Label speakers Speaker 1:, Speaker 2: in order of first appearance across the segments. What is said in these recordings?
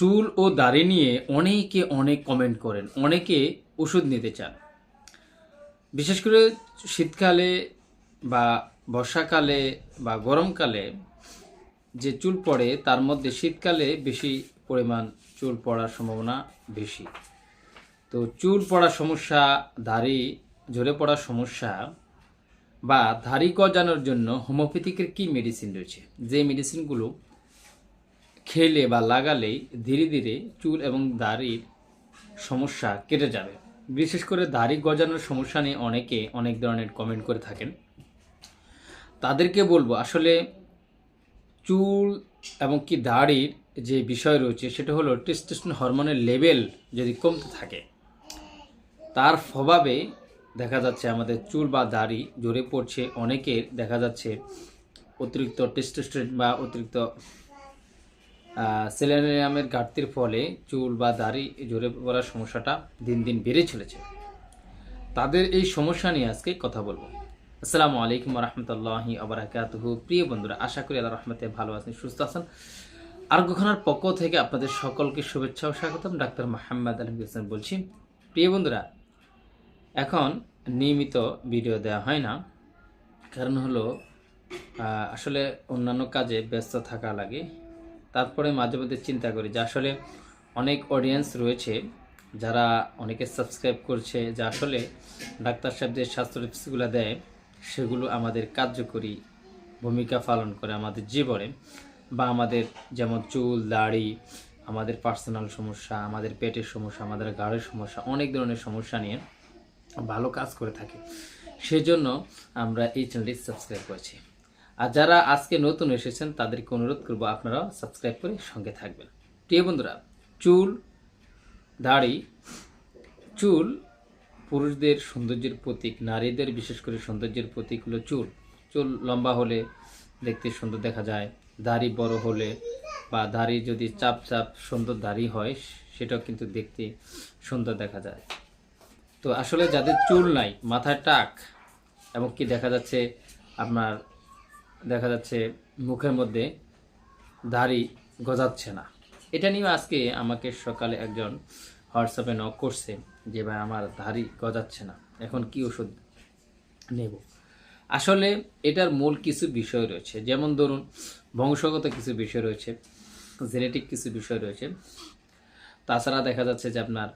Speaker 1: চুল ও দাড়ি নিয়ে অনেকে অনেক কমেন্ট করেন, অনেকে ওষুধ নিতে চান। বিশেষ করে শীতকালে বা বর্ষাকালে বা গরমকালে যে চুল পড়ে, তার মধ্যে শীতকালে বেশি পরিমাণ চুল পড়ার সম্ভাবনা বেশি। তো চুল পড়ার সমস্যা, দাড়ি ঝরে পড়ার সমস্যা বা দাড়ি গজানোর জন্য হোমিওপ্যাথিকের কি মেডিসিন রয়েছে? যে মেডিসিনগুলো খেলে বা লাগালেই ধীরে ধীরে চুল এবং দাড়ির সমস্যা কেটে যাবে। বিশেষ করে দাড়ি গজানোর সমস্যা নিয়ে অনেকে অনেক ধরনের কমেন্ট করে থাকেন। তাদেরকে বলব, আসলে চুল এবং কি দাড়ির যে বিষয় রয়েছে, সেটা হলো টেস্টোস্টেরন হরমোনের লেভেল যদি কমতে থাকে, তার প্রভাবে দেখা যাচ্ছে আমাদের চুল বা দাড়ি ঝরে পড়ছে। অনেকের দেখা যাচ্ছে অতিরিক্ত টেস্টোস্টেরন বা অতিরিক্ত সেলেনিয়ামের ঘাটতির ফলে চুল বা দাড়ি ঝরে পড়ার সমস্যাটা দিন দিন বেড়ে চলেছে। তাদের এই সমস্যা নিয়ে আজকে কথা বলব। আসসালামু আলাইকুম রহমতুল্লাহি আবরাকাতুহু প্রিয় বন্ধুরা, আশা করি আল্লাহ রহমতে ভালো আছেন, সুস্থ আছেন। আর গোখানার পক্ষ থেকে আপনাদের সকলকে শুভেচ্ছা ও স্বাগতম। ডাক্তার মোহাম্মদ আলম হোসেন বলছি। প্রিয় বন্ধুরা, এখন নিয়মিত ভিডিও দেওয়া হয় না। কারণ হলো আসলে অন্যান্য কাজে ব্যস্ত থাকা লাগে। তারপরে মাঝে মধ্যে চিন্তা করি যে আসলে অনেক অডিয়েন্স রয়েছে যারা অনেকে সাবস্ক্রাইব করছে, যে আসলে ডাক্তার সাহেব যে স্বাস্থ্য টিপসগুলো দেয়, সেগুলো আমাদের কার্যকরী ভূমিকা পালন করে আমাদের জীবনে বা আমাদের যেমন চুল, দাড়ি, আমাদের পার্সোনাল সমস্যা, আমাদের পেটের সমস্যা, আমাদের গাড়ের সমস্যা, অনেক ধরনের সমস্যা নিয়ে ভালো কাজ করে থাকে। সেজন্য আমরা এই চ্যানেলটি সাবস্ক্রাইব করেছি। আর যারা আজকে নতুন এসেছেন, তাদেরকে অনুরোধ করব আপনারাও সাবস্ক্রাইব করে সঙ্গে থাকবেন। প্রিয় বন্ধুরা, চুল, দাড়ি, চুল পুরুষদের সৌন্দর্যের প্রতীক, নারীদের বিশেষ করে সৌন্দর্যের প্রতীক হলো চুল। চুল লম্বা হলে দেখতে সুন্দর দেখা যায়, দাড়ি বড় হলে বা দাড়ি যদি চাপ চাপ সুন্দর দাড়ি হয়, সেটাও কিন্তু দেখতে সুন্দর দেখা যায়। তো আসলে যাদের চুল নাই, মাথায় টাক এবং কি দেখা যাচ্ছে আপনার দেখা যাচ্ছে মুখের মধ্যে দাড়ি গজাচ্ছে না। এটা নিয়ে আজকে আমাকে সকালে একজন হোয়াটসঅ্যাপে নক করছে যে, ভাই, আমার দাড়ি গজাচ্ছে না। এখন কি ওষুধ নেব? আসলে এটার মূল কিছু বিষয় রয়েছে। যেমন ধরুন, বংশগত কিছু বিষয় রয়েছে, জেনেটিক কিছু বিষয় রয়েছে। তাছাড়া দেখা যাচ্ছে যে, আপনার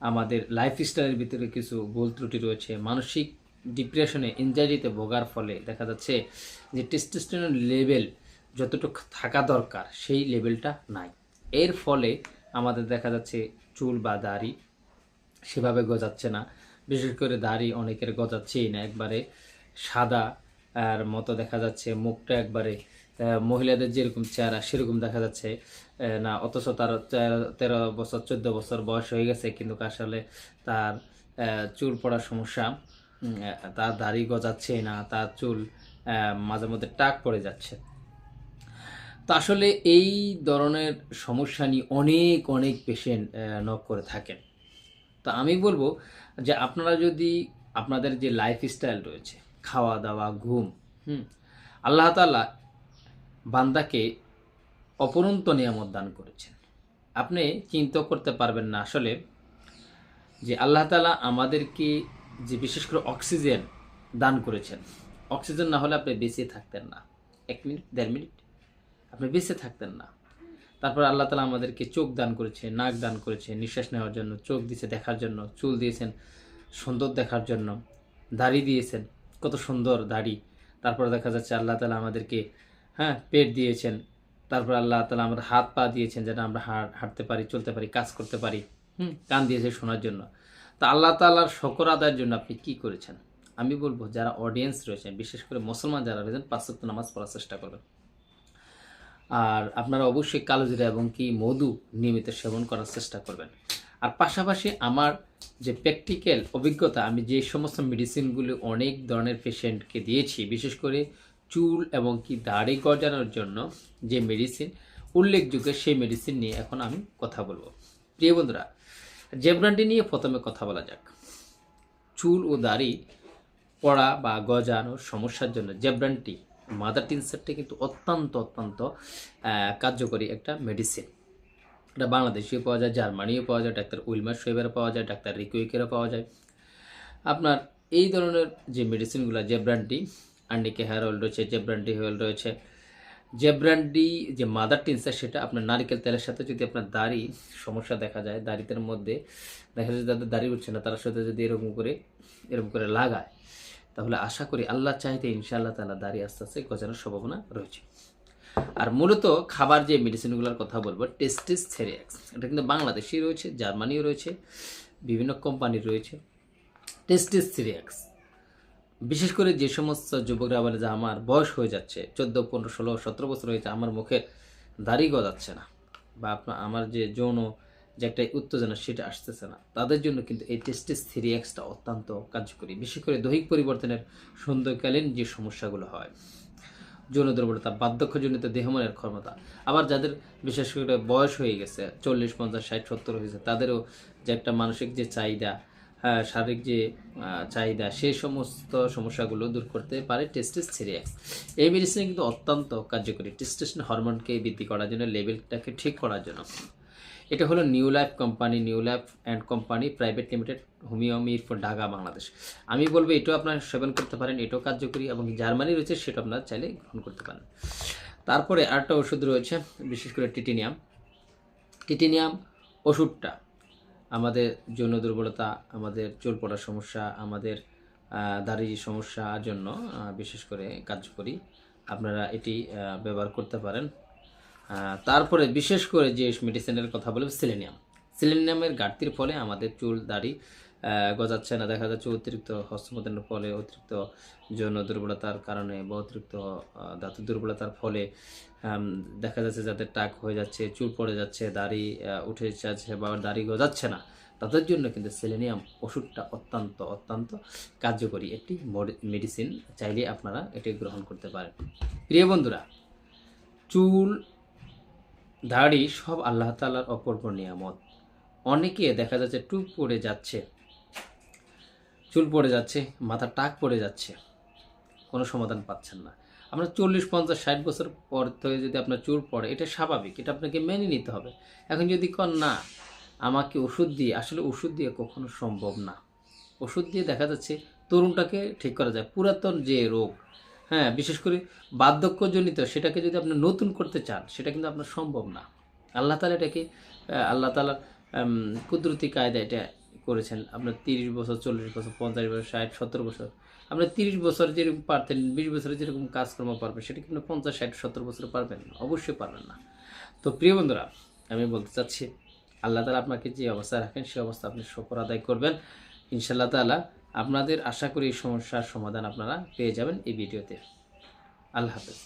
Speaker 1: আমাদের লাইফস্টাইলের ভিতরে কিছু ভুল ত্রুটি রয়েছে, মানসিক ডিপ্রেশনে এনজাইটিতে ভোগার ফলে দেখা যাচ্ছে যে টেস্টোস্টেরন লেভেল যতটুকু থাকা দরকার, সেই লেভেলটা নাই। এর ফলে আমাদের দেখা যাচ্ছে চুল বা দাড়ি সেভাবে গজাচ্ছে না। বিশেষ করে দাড়ি অনেকের গজাচ্ছেই না। একবারে সাদা আর মতো দেখা যাচ্ছে, মুখটা একবারে মহিলাদের যেরকম চেহারা সেরকম দেখা যাচ্ছে না, অথচ তার তেরো- বছর, চোদ্দ বছর বয়স হয়ে গেছে, কিন্তু আসলে তার চুল পড়ার সমস্যা তার দাড়ি গজাচ্ছে না তার চুল মাঝে মধ্যে টাক পড়ে যাচ্ছে। তো আসলে এই ধরনের সমস্যা নিয়ে অনেক অনেক পেশেন্ট নক করে থাকেন। তো আমি বলব যে আপনারা যদি আপনাদের যে লাইফস্টাইল রয়েছে খাওয়া দাওয়া ঘুম, হুম, আল্লাহ তাআলা বান্দাকে অপরন্ত নিয়ামত দান করেছেন। আপনি চিন্তা করতে পারবেন না আসলে যে আল্লাহ তাআলা আমাদেরকে যে বিশেষ করে অক্সিজেন দান করেছেন। অক্সিজেন না হলে আপনি বেঁচে থাকতেন না। এক মিনিট, দেড় মিনিট। আপনি বেঁচে থাকতেন না। তারপর আল্লাহ তালা আমাদেরকে চোখ দান করেছে, নাক দান করেছে, নিঃশ্বাস নেওয়ার জন্য, চোখ দিয়েছে দেখার জন্য, চুল দিয়েছেন সুন্দর দেখার জন্য, দাড়ি দিয়েছেন, কত সুন্দর দাড়ি। তারপর দেখা যাচ্ছে আল্লাহ তালা আমাদেরকে হ্যাঁ পেট দিয়েছেন। তারপর আল্লাহ তালা আমাদের হাত পা দিয়েছেন যেন আমরা হাঁট, হাঁটতে পারি, চলতে পারি, কাজ করতে পারি। হুম, কান দিয়েছে শোনার জন্য। তা আল্লাহ তালার শকর আদায়ের জন্য আপনি কি করেছেন? আমি বলব যারা অডিয়েন্স রয়েছেন, বিশেষ করে মুসলমান যারা রয়েছেন, পাঁচ নামাজ পড়ার চেষ্টা করবেন। আর আপনারা অবশ্যই কালোজিরা এবং কি মধু নিয়মিত সেবন করার চেষ্টা করবেন। আর পাশাপাশি আমার যে প্র্যাকটিক্যাল অভিজ্ঞতা, আমি যে সমস্ত মেডিসিনগুলি অনেক ধরনের পেশেন্টকে দিয়েছি, বিশেষ করে চুল এবং কি দাড়ি গজানোর জন্য যে মেডিসিন উল্লেখযোগ্য সেই মেডিসিন নিয়ে এখন আমি কথা বলব। প্রিয় বন্ধুরা জেব্রান্ডি নিয়ে প্রথমে কথা বলা যাক। চুল ও দাড়ি, পড়া বা গজানোর সমস্যার জন্য জেব্রান্টি মাদার টিনসারটি কিন্তু অত্যন্ত অত্যন্ত কার্যকরী একটা মেডিসিন এটা বাংলাদেশেও পাওয়া যায়, জার্মানিও পাওয়া যায়, ডাক্তার উইলমার শোয়েবেরও পাওয়া যায়, ডাক্তার রিকুইকেরও পাওয়া যায়। আপনার এই ধরনের যে মেডিসিনগুলো যে ব্র্যান্ডটি আন্ডিকে হেয়ার অয়েল রয়েছে যে ব্র্যান্ডি অয়েল রয়েছে যে ব্র্যান্ডি যে মাদার টিনসার সেটা আপনার নারকেল তেলের সাথে যদি আপনার দাড়ি সমস্যা দেখা যায় দাড়িতের মধ্যে দেখা যায় যাদের দাড়ি উঠছে না, তার সাথে যদি এরকম করে এরকম করে লাগায়, তাহলে আশা করি আল্লাহ চাইতে ইনশাআল্লাহ তালা দাড়ি আস্তে আস্তে গজানোর সম্ভাবনা রয়েছে। আর মূলত খাবার যে মেডিসিনগুলোর কথা বলব টেস্টিস থেরিয়াক্স এটা কিন্তু বাংলাদেশেই রয়েছে জার্মানিও রয়েছে, বিভিন্ন কোম্পানির রয়েছে। টেস্টিস থেরিয়াক্স বিশেষ করে যে সমস্ত যুবকরা বলে যে আমার বয়স হয়ে যাচ্ছে, চোদ্দ, পনেরো, ষোলো, সতেরো বছর হয়েছে আমার মুখের দাড়ি গজাচ্ছে না বা আপনার আমার যে যৌন যে একটা উত্তেজনা সেটা আসতেছে না। তাদের জন্য কিন্তু এই টেস্টিস থ্রিএক্সটা অত্যন্ত কার্যকরী। বিশেষ করে দৈহিক পরিবর্তনের সন্ধ্যকালীন যে সমস্যাগুলো হয়, যৌন দুর্বলতা, বার্ধক্যজনিত দেহমনের ক্ষমতা, আবার যাদের বিশেষ করে বয়স হয়ে গেছে, চল্লিশ, পঞ্চাশ, ষাট, সত্তর হয়েছে তাদেরও যে একটা মানসিক যে চাহিদা শারীরিক যে চাহিদা সেই সমস্ত সমস্যাগুলো দূর করতে পারে টেস্টিস থ্রিএক্স এই মেডিসিন কিন্তু অত্যন্ত কার্যকরী। টেস্টোস্টেরন হরমোনকে বৃদ্ধি করার জন্য লেভেলটাকে ঠিক করার জন্য। এটা হলো new life company new life and company private limited homeo Mirpur Dhaka, Bangladesh. আমি বলব, এটাও আপনারা সেবন করতে পারেন, এটাও কার্যকরী এবং জার্মানি রয়েছে, সেটা আপনারা চাইলে গ্রহণ করতে পারেন। তারপরে আরেকটা ওষুধ রয়েছে, বিশেষ করে টিটিনিয়াম টিটিনিয়াম ওষুধটা আমাদের যৌন দুর্বলতা, আমাদের চুল পড়ার সমস্যা, আমাদের দাড়ি সমস্যার জন্য বিশেষ করে কাজ করি আপনারা এটি ব্যবহার করতে পারেন। তারপরে বিশেষ করে যে মেডিসিনের কথা বলব সিলেনিয়াম সিলেনিয়ামের ঘাটতির ফলে আমাদের চুল, দাড়ি গজাচ্ছে না। দেখা যাচ্ছে অতিরিক্ত হস্তমোদনের ফলে অতিরিক্ত যৌন দুর্বলতার কারণে বা অতিরিক্ত ধাতু দুর্বলতার ফলে দেখা যাচ্ছে যাদের টাক হয়ে যাচ্ছে, চুল পড়ে যাচ্ছে, দাড়ি উঠে যাচ্ছে বা দাড়ি গজাচ্ছে না, তাদের জন্য কিন্তু সেলেনিয়াম ওষুধটা অত্যন্ত অত্যন্ত কার্যকরী একটি মেডিসিন। চাইলে আপনারা এটি গ্রহণ করতে পারেন। প্রিয় বন্ধুরা, চুল, দাড়ি সব আল্লাহ তালার অপূর্ব নিয়ামত। অনেকে দেখা যাচ্ছে টুপ পড়ে যাচ্ছে। চুল পড়ে যাচ্ছে, মাথা টাক পড়ে যাচ্ছে, কোনো সমাধান পাচ্ছেন না। আপনার চল্লিশ, পঞ্চাশ, ষাট বছর পর থেকে যদি আপনার চুল পড়ে, এটা স্বাভাবিক, এটা আপনাকে মেনে নিতে হবে। এখন যদি কন, না, আমাকে ওষুধ দিয়ে, আসলে ওষুধ দিয়ে কখনো সম্ভব না। ওষুধ দিয়ে দেখা যাচ্ছে তরুণটাকে ঠিক করা যায়, পুরাতন যে রোগ হ্যাঁ বিশেষ করে বার্ধক্যজনিত, সেটাকে যদি আপনি নতুন করতে চান, সেটা কিন্তু আপনার সম্ভব না। আল্লাহ তালা এটাকে আল্লাহ তালা কুদরতি কায়দা এটা করেছেন। আপনার তিরিশ বছর, চল্লিশ বছর, পঞ্চাশ বছর, ষাট, সত্তর বছর। আপনার তিরিশ বছর যেরকম পারতেন, বিশ বছরে যেরকম কাজকর্ম পারবেন, সেটা কিন্তু পঞ্চাশ, ষাট, সত্তর বছরে পারবেন? অবশ্যই পারবেন না। তো প্রিয় বন্ধুরা, আমি বলতে চাচ্ছি, আল্লাহ তালা আপনাকে যে অবস্থায় রাখেন সেই অবস্থা আপনি শকর আদায় করবেন। ইনশাল্লাহ তালা আপনাদের আশা করি এই সমস্যার সমাধান আপনারা পেয়ে যাবেন এই ভিডিওতে। আল্লাহ হাফেজ।